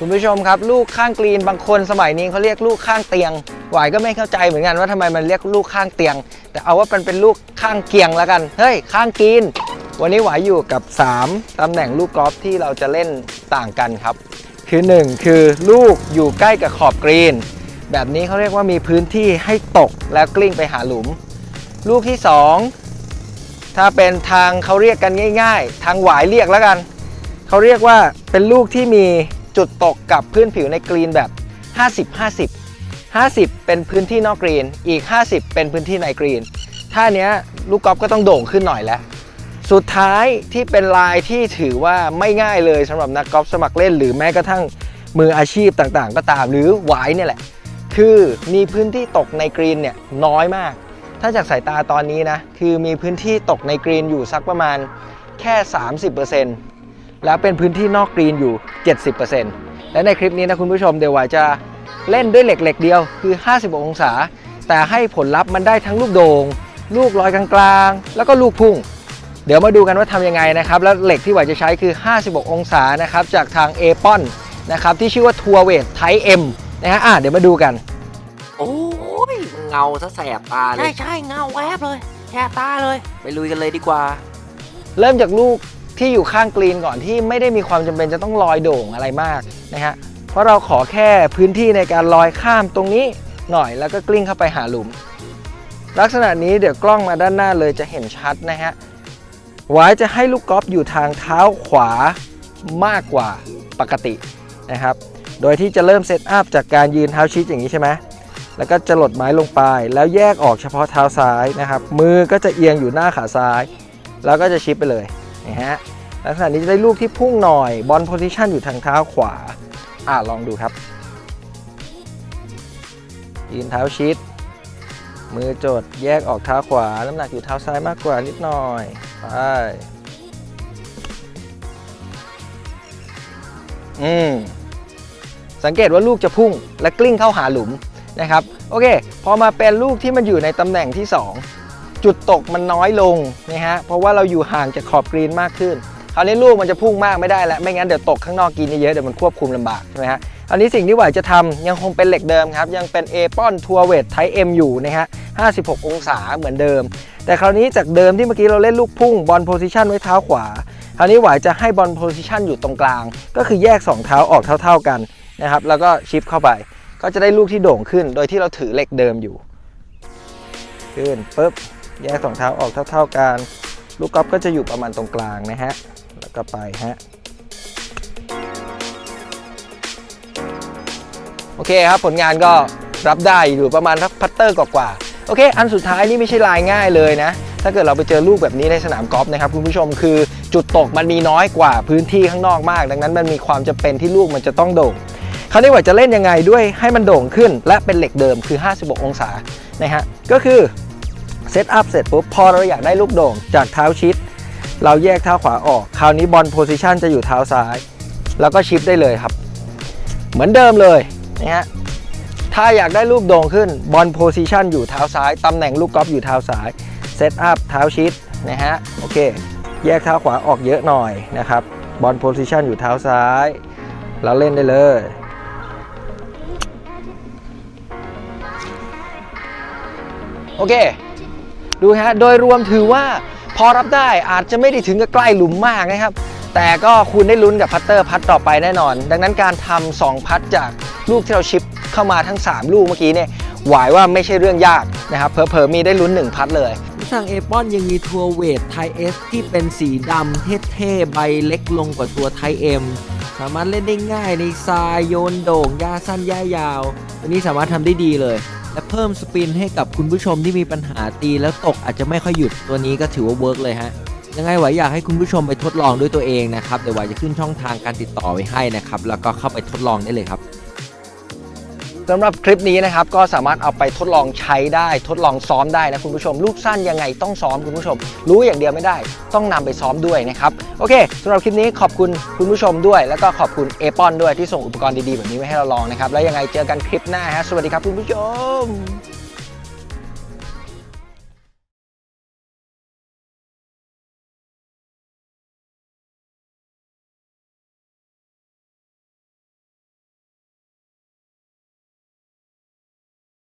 คุณผู้ชมครับ ลูกข้างกรีนบางคนสมัยนี้เขาเรียกลูกข้างเตียงหวายก็ไม่เข้าใจเหมือนกันว่าทำไมมันเรียกลูกข้างเตียง แต่เอาว่ามันเป็นลูกข้างเกียงแล้วกันเฮ้ยข้างกรีน วันนี้หวายอยู่กับ 3ตำแหน่งลูกกอล์ฟที่เราจะเล่นต่างกันครับ คือ 1 คือลูกอยู่ใกล้กับขอบกรีน แบบนี้เขาเรียกว่ามีพื้นที่ให้ตกแล้วกลิ้งไปหาหลุม ลูกที่ 2 ถ้าเป็นทางเขาเรียกกันง่าย ๆ ทางหวายเรียกแล้วกันเขาเรียกว่าเป็นลูกที่มี จุดตกกับพื้นผิวในกรีนแบบ 50 50 50 เป็นพื้นที่นอกกรีน อีก 50 เป็นพื้นที่ในกรีน ท่าเนี้ยลูกกอล์ฟก็ต้องโด่งขึ้นหน่อยแล้ว สุดท้ายที่เป็นลายที่ถือว่าไม่ง่ายเลยสำหรับนักกอล์ฟสมัครเล่น หรือแม้กระทั่งมืออาชีพต่างๆ ก็ตามหรือหวายเนี่ยแหละ คือมีพื้นที่ตกในกรีนเนี่ยน้อยมาก ถ้าจากสายตาตอนนี้นะ คือมีพื้นที่ตกในกรีนอยู่สักประมาณแค่ 30% แล้วเป็นพื้นที่นอกกรีนอยู่ 70%และในคลิปนี้นะคุณผู้ชมเดี๋ยววายจะเล่นด้วยเหล็กเหล็กเดียวคือ56องศา แต่ให้ผลลัพธ์มันได้ทั้งลูกโดง่งลูกลอยกลางๆ แล้วก็ลูกพุ่ง เดี๋ยวมาดูกันว่าทำยังไงนะครับ แล้วเหล็กที่หวายจะใช้คือ 56 องศานะครับจากทาง a p o n นะครับที่ชื่อว่าทัวเวทไทเอ็มนะฮะอะเดี๋ยวมาดูกัน โอ้ยเงาซะแสบตาเลใช่ยใช่เงาแวบเลยแทบตาเลย ไปลุยกันเลยดีกว่า เริ่มจากลูก ที่อยู่ข้างกรีนก่อนที่ไม่ได้มีความจำเป็นจะต้องลอยโด่งอะไรมากนะฮะเพราะเราขอแค่พื้นที่ในการลอยข้ามตรงนี้หน่อยแล้วก็กลิ้งเข้าไปหาหลุม ลักษณะนี้เดี๋ยวกล้องมาด้านหน้าเลยจะเห็นชัดนะฮะหวายจะให้ลูกกอล์ฟอยู่ทางเท้าขวามากกว่าปกตินะครับ โดยที่จะเริ่มเซตอัพจากการยืนเท้าชิดอย่างนี้ใช่ไหมแล้วก็จะหลดไม้ลงไป แล้วแยกออกเฉพาะเท้าซ้ายนะครับ มือก็จะเอียงอยู่หน้าขาซ้าย แล้วก็จะชิปไปเลย นะฮะลักษณะนี้จะได้ลูกที่พุ่งหน่อยบอลโพซิชันอยู่ทางเท้าขวา อ่าลองดูครับ ยืนเท้าชิด มือจดแยกออกเท้าขวา น้ำหนักอยู่เท้าซ้ายมากกว่านิดหน่อย ไป อืม สังเกตว่าลูกจะพุ่งและกลิ้งเข้าหาหลุมนะครับ โอเค พอมาเป็นลูกที่มันอยู่ในตำแหน่งที่ 2 จุดตกมันน้อยลงนะฮะเพราะว่าเราอยู่ห่างจากขอบกรีนมากขึ้นคราวนี้ลูกมันจะพุ่งมากไม่ได้แล้วไม่งั้นเดี๋ยวตกข้างนอกกินเยอะเดี๋ยวมันควบคุมลำบากใช่ไหมฮะคราวนี้สิ่งที่หวายจะทำยังคงเป็นเหล็กเดิมครับยังเป็น a p o n t o u r w e i g h t Type M อยู่นะฮะ56 องศาเหมือนเดิม แต่คราวนี้จากเดิมที่เมื่อกี้เราเล่นลูกพุ่งบอลโพซิชันไว้เท้าขวาคราวนี้หวายจะให้บอลโพซิชันอยู่ตรงกลาง ก็คือแยก 2 เท้าออกเท่า ๆกันนะครับแล้วก็ชิปเข้าไป ก็จะได้ลูกที่โด่งขึ้น โดยที่เราถือเหล็กเดิมอยู่ขึ้นปุ๊บ แยกสองเท้าออกเท่าๆกัน ลูกกอล์ฟก็จะอยู่ประมาณตรงกลางนะฮะ แล้วก็ไปฮะ โอเคครับผลงานก็รับได้อยู่ประมาณพัตเตอร์กว่าๆโอเค อันสุดท้ายนี่ไม่ใช่ลายง่ายเลยนะ ถ้าเกิดเราไปเจอลูกแบบนี้ในสนามกอล์ฟนะครับคุณผู้ชมคือจุดตกมันมีน้อยกว่าพื้นที่ข้างนอกมาก ดังนั้นมันมีความจำเป็นที่ลูกมันจะต้องโด่งคราวนี้ว่าจะเล่นยังไงด้วยให้มันโด่งขึ้น และเป็นเหล็กเดิมคือ 56 องศานะฮะก็คือ ซตอัพเสร็จปุ๊บพอเราอยากได้ลูกโด่งจากเท้าชิด เราแยกเท้าขวาออก คราวนี้บอลโพซิชันจะอยู่เท้าซ้าย แล้วก็ชิปได้เลยครับ เหมือนเดิมเลยนะฮะถ้าอยากได้ลูกโด่งขึ้นบอลโพซิชันอยู่เท้าซ้ายตำแหน่งลูกกอล์ฟอยู่เท้าซ้ายเซตอัพเท้าชิดนะฮะโอเค แยกเท้าขวาออกเยอะหน่อยนะครับบอลโพซิชันอยู่เท้าซ้ายแล้วเล่นได้เลยโอเค ดูฮะโดยรวมถือว่าพอรับได้อาจจะไม่ได้ถึงกับใกล้หลุมมากนะครับ แต่ก็คุณได้ลุ้นกับพัตเตอร์พัตต่อไปแน่นอน ดังนั้นการทำ2พัตจากลูกที่เราชิปเข้ามาทั้ง 3 ลูกเมื่อกี้เนี่ยหวายว่าไม่ใช่เรื่องยากนะครับเผลอๆมีได้ลุ้น 1 พัตเลยทางเอปอนยังมีทัวเวทไทเอสที่เป็นสีดำเท่ๆใบเล็กลงกว่าตัวไทเอ็มสามารถเล่นได้ง่ายในทรายโยนโด่งหญ้าสั้นหญ้ายาว อันนี้สามารถทำได้ดีเลย และเพิ่มสปินให้กับคุณผู้ชมที่มีปัญหาตีแล้วตกอาจจะไม่ค่อยหยุดตัวนี้ก็ถือว่าเวิร์กเลยฮะยังไงไหวอยากให้คุณผู้ชมไปทดลองด้วยตัวเองนะครับเดี๋ยวไหวจะขึ้นช่องทางการติดต่อไว้ให้นะครับแล้วก็เข้าไปทดลองได้เลยครับ สำหรับคลิปนี้นะครับก็สามารถเอาไปทดลองใช้ได้ ทดลองซ้อมได้นะคุณผู้ชม ลูกสั้นยังไงต้องซ้อมคุณผู้ชม รู้อย่างเดียวไม่ได้ ต้องนำไปซ้อมด้วยนะครับโอเคสำหรับคลิปนี้ขอบคุณคุณผู้ชมด้วย แล้วก็ขอบคุณเอปอนด้วยที่ส่งอุปกรณ์ดีๆแบบนี้มาให้เราลองนะครับแล้วยังไงเจอกันคลิปหน้าฮะสวัสดีครับคุณผู้ชม